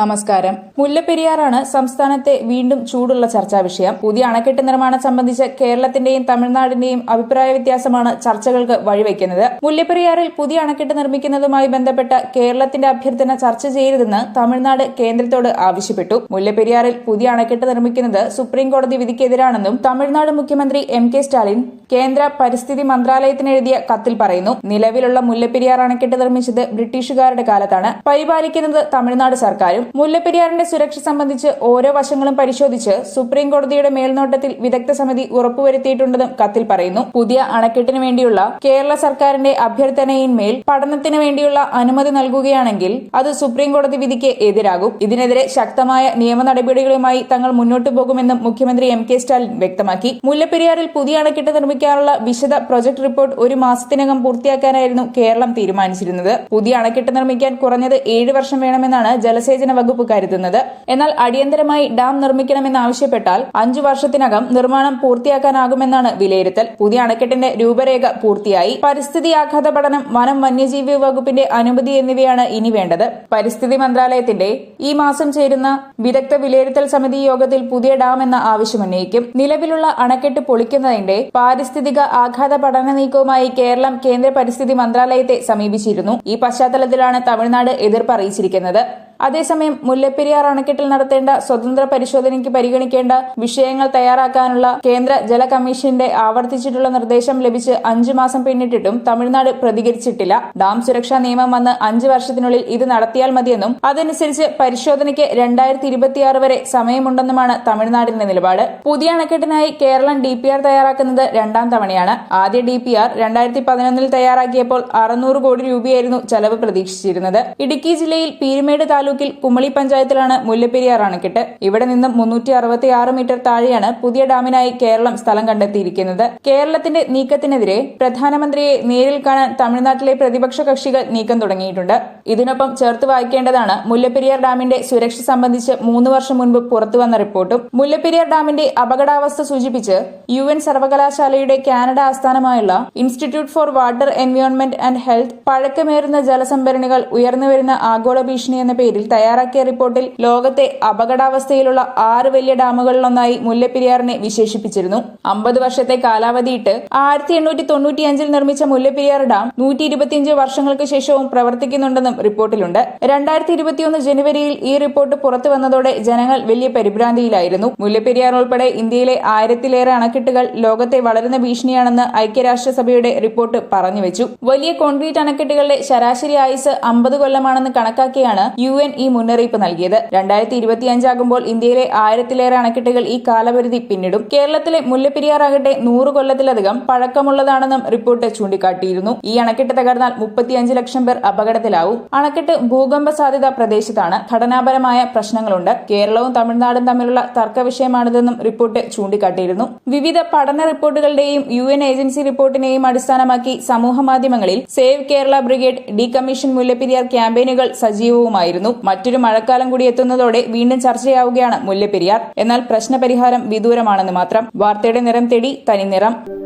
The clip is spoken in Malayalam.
നമസ്കാരം. മുല്ലപ്പെരിയാറാണ് സംസ്ഥാനത്തെ വീണ്ടും ചൂടുള്ള ചർച്ചാ വിഷയം. പുതിയ അണക്കെട്ട് നിർമ്മാണം സംബന്ധിച്ച് കേരളത്തിന്റെയും തമിഴ്നാടിന്റെയും അഭിപ്രായ വ്യത്യാസമാണ് ചർച്ചകൾക്ക് വഴിവെക്കുന്നത്. മുല്ലപ്പെരിയാറിൽ പുതിയ അണക്കെട്ട് നിർമ്മിക്കുന്നതുമായി ബന്ധപ്പെട്ട കേരളത്തിന്റെ അഭ്യർത്ഥന ചർച്ച ചെയ്യരുതെന്ന് തമിഴ്നാട് കേന്ദ്രത്തോട് ആവശ്യപ്പെട്ടു. മുല്ലപ്പെരിയാറിൽ പുതിയ അണക്കെട്ട് നിർമ്മിക്കുന്നത് സുപ്രീം കോടതി വിധിക്കെതിരാണെന്നും തമിഴ്നാട് മുഖ്യമന്ത്രി എം കെ സ്റ്റാലിൻ കേന്ദ്ര പരിസ്ഥിതി മന്ത്രാലയത്തിന് എഴുതിയ കത്തിൽ പറയുന്നു. നിലവിലുള്ള മുല്ലപ്പെരിയാർ അണക്കെട്ട് നിർമ്മിച്ചത് ബ്രിട്ടീഷുകാരുടെ കാലത്താണ്. പരിപാലിക്കുന്നത് തമിഴ്നാട് സർക്കാരും മുല്ലപ്പെരിയാറിന്റെ സുരക്ഷ സംബന്ധിച്ച് ഓരോ വശങ്ങളും പരിശോധിച്ച് സുപ്രീം കോടതിയുടെ മേൽനോട്ടത്തിൽ വിദഗ്ധ സമിതി ഉറപ്പുവരുത്തിയിട്ടുണ്ടെന്നും കത്തിൽ പറയുന്നു. പുതിയ അണക്കെട്ടിന് വേണ്ടിയുള്ള കേരള സർക്കാരിന്റെ അഭ്യർത്ഥനയിന്മേൽ പഠനത്തിന് വേണ്ടിയുള്ള അനുമതി നൽകുകയാണെങ്കിൽ അത് സുപ്രീം കോടതി വിധിക്ക് എതിരാകും. ഇതിനെതിരെ ശക്തമായ നിയമ നടപടികളുമായി തങ്ങൾ മുന്നോട്ടു പോകുമെന്നും മുഖ്യമന്ത്രി എം കെ സ്റ്റാലിൻ വ്യക്തമാക്കി. മുല്ലപ്പെരിയാറിൽ പുതിയ അണക്കെട്ട് നിർമ്മിക്കാനുള്ള വിശദ പ്രൊജക്ട് റിപ്പോർട്ട് ഒരു മാസത്തിനകം പൂർത്തിയാക്കാനായിരുന്നു കേരളം തീരുമാനിച്ചിരുന്നത്. പുതിയ അണക്കെട്ട് നിർമ്മിക്കാൻ കുറഞ്ഞത് ഏഴ് വർഷം വേണമെന്നാണ് ജലസേചന വകുപ്പ് കരുതുന്നത്. എന്നാൽ അടിയന്തരമായി ഡാം നിർമ്മിക്കണമെന്നാവശ്യപ്പെട്ടാൽ അഞ്ചു വർഷത്തിനകം നിർമ്മാണം പൂർത്തിയാക്കാനാകുമെന്നാണ് വിലയിരുത്തൽ. പുതിയ അണക്കെട്ടിന്റെ രൂപരേഖ പൂർത്തിയായി. പരിസ്ഥിതി ആഘാത പഠനം വനം വന്യജീവി വകുപ്പിന്റെ അനുമതി എന്നിവയാണ് ഇനി വേണ്ടത്. പരിസ്ഥിതി മന്ത്രാലയത്തിന്റെ ഈ മാസം ചേരുന്ന വിദഗ്ധ വിലയിരുത്തൽ സമിതി യോഗത്തിൽ പുതിയ ഡാം എന്ന ആവശ്യമുന്നയിക്കും നിലവിലുള്ള അണക്കെട്ട് പൊളിക്കുന്നതിന്റെ പാരിസ്ഥിതിക ആഘാത പഠന നീക്കവുമായി കേരളം കേന്ദ്ര പരിസ്ഥിതി മന്ത്രാലയത്തെ സമീപിച്ചിരുന്നു. ഈ പശ്ചാത്തലത്തിലാണ് തമിഴ്നാട് എതിർപ്പ് അറിയിച്ചിരിക്കുന്നത്. അതേസമയം മുല്ലപ്പെരിയാർ അണക്കെട്ടിൽ നടത്തേണ്ട സ്വതന്ത്ര പരിശോധനയ്ക്ക് പരിഗണിക്കേണ്ട വിഷയങ്ങൾ തയ്യാറാക്കാനുള്ള കേന്ദ്ര ജല കമ്മീഷന്റെ ആവർത്തിച്ചിട്ടുള്ള നിർദ്ദേശം ലഭിച്ച് അഞ്ചു മാസം പിന്നിട്ടിട്ടും തമിഴ്നാട് പ്രതികരിച്ചിട്ടില്ല. ഡാം സുരക്ഷാ നിയമം വന്ന് അഞ്ചു വർഷത്തിനുള്ളിൽ ഇത് നടത്തിയാൽ മതിയെന്നും അതനുസരിച്ച് പരിശോധനയ്ക്ക് രണ്ടായിരത്തി ഇരുപത്തിയാറ് വരെ സമയമുണ്ടെന്നുമാണ് തമിഴ്നാടിന്റെ നിലപാട്. പുതിയ അണക്കെട്ടിനായി കേരളം ഡി പി ആർ തയ്യാറാക്കുന്നത് രണ്ടാം തവണയാണ്. ആദ്യ ഡി പി ആർ രണ്ടായിരത്തി പതിനൊന്നിൽ തയ്യാറാക്കിയപ്പോൾ അറുന്നൂറ് കോടി രൂപയായിരുന്നു ചെലവ് പ്രതീക്ഷിച്ചിരുന്നത്. ഇടുക്കി ജില്ലയിൽ പീരുമേട് താലൂക്കിൽ കുമളി പഞ്ചായത്തിലാണ് മുല്ലപ്പെരിയാർ അണക്കെട്ട് ഇവിടെ നിന്നും മുന്നൂറ്റി അറുപത്തി ആറ് മീറ്റർ താഴെയാണ് പുതിയ ഡാമിനായി കേരളം സ്ഥലം കണ്ടെത്തിയിരിക്കുന്നത്. കേരളത്തിന്റെ നീക്കത്തിനെതിരെ പ്രധാനമന്ത്രിയെ നേരിൽ കാണാൻ തമിഴ്നാട്ടിലെ പ്രതിപക്ഷ കക്ഷികൾ നീക്കം തുടങ്ങിയിട്ടുണ്ട്. ഇതിനൊപ്പം ചേർത്ത് വായിക്കേണ്ടതാണ് മുല്ലപ്പെരിയാർ ഡാമിന്റെ സുരക്ഷ സംബന്ധിച്ച് മൂന്ന് വർഷം മുൻപ് പുറത്തുവന്ന റിപ്പോർട്ടും. മുല്ലപ്പെരിയാർ ഡാമിന്റെ അപകടാവസ്ഥ സൂചിപ്പിച്ച് യു എൻ സർവകലാശാലയുടെ കാനഡ ആസ്ഥാനമായുള്ള institute for water environment and health പഴക്കമേറുന്ന ജലസംഭരണികൾ ഉയർന്നുവരുന്ന ആഗോള ഭീഷണി എന്ന പേരിൽ തയ്യാറാക്കിയ റിപ്പോർട്ടിൽ ലോകത്തെ അപകടാവസ്ഥയിലുള്ള ആറ് വലിയ ഡാമുകളിലൊന്നായി മുല്ലപ്പെരിയാറിനെ വിശേഷിപ്പിച്ചിരുന്നു. അമ്പത് വർഷത്തെ കാലാവധിയിട്ട് ആയിരത്തി എണ്ണൂറ്റി തൊണ്ണൂറ്റിയഞ്ചിൽ നിർമ്മിച്ച മുല്ലപ്പെരിയാർ ഡാം നൂറ്റി ഇരുപത്തിയഞ്ച് വർഷങ്ങൾക്ക് ശേഷവും പ്രവർത്തിക്കുന്നുണ്ടെന്നും റിപ്പോർട്ടിലുണ്ട്. രണ്ടായിരത്തി ഇരുപത്തിയൊന്ന് ജനുവരിയിൽ ഈ റിപ്പോർട്ട് പുറത്തു വന്നതോടെ ജനങ്ങൾ വലിയ പരിഭ്രാന്തിയിലായിരുന്നു. മുല്ലപ്പെരിയാർ ഉൾപ്പെടെ ഇന്ത്യയിലെ ആയിരത്തിലേറെ അണക്കെട്ടുകൾ ലോകത്തെ വളരുന്ന ഭീഷണിയാണെന്ന് ഐക്യരാഷ്ട്രസഭയുടെ റിപ്പോർട്ട് പറഞ്ഞുവെച്ചു വലിയ കോൺക്രീറ്റ് അണക്കെട്ടുകളുടെ ശരാശരി ആയുസ് അമ്പത് കൊല്ലമാണെന്ന് കണക്കാക്കിയാണ് യു എൻ ഈ മുന്നറിയിപ്പ് നൽകിയത്. രണ്ടായിരത്തി ഇരുപത്തിയഞ്ചാകുമ്പോൾ ഇന്ത്യയിലെ ആയിരത്തിലേറെ അണക്കെട്ടുകൾ ഈ കാലപരിധി പിന്നിടും. കേരളത്തിലെ മുല്ലപ്പെരിയാർ ആകട്ടെ നൂറ് കൊല്ലത്തിലധികം പഴക്കമുള്ളതാണെന്നും റിപ്പോർട്ട് ചൂണ്ടിക്കാട്ടിയിരുന്നു. ഈ അണക്കെട്ട് തകർന്നാൽ മുപ്പത്തിയഞ്ച് ലക്ഷം പേർ അപകടത്തിലാവും. അണക്കെട്ട് ഭൂകമ്പ സാധ്യത പ്രദേശത്താണ് ഘടനാപരമായ പ്രശ്നങ്ങളുണ്ട്. കേരളവും തമിഴ്നാടും തമ്മിലുള്ള തർക്ക വിഷയമാണിതെന്നും റിപ്പോർട്ട് ചൂണ്ടിക്കാട്ടിയിരുന്നു. വിവിധ പഠന റിപ്പോർട്ടുകളുടെയും യു എൻ ഏജൻസി റിപ്പോർട്ടിനെയും അടിസ്ഥാനമാക്കി സമൂഹ മാധ്യമങ്ങളിൽ save Kerala brigade decommission Mullaperiyar ക്യാമ്പയിനുകൾ സജീവവുമായിരുന്നു. മറ്റൊരു മഴക്കാലം കൂടി എത്തുന്നതോടെ വീണ്ടും ചർച്ചയാവുകയാണ് മുല്ലപ്പെരിയാർ. എന്നാൽ പ്രശ്നപരിഹാരം വിദൂരമാണെന്ന് മാത്രം. വാർത്തയുടെ നിറം തേടി തനിനിറം.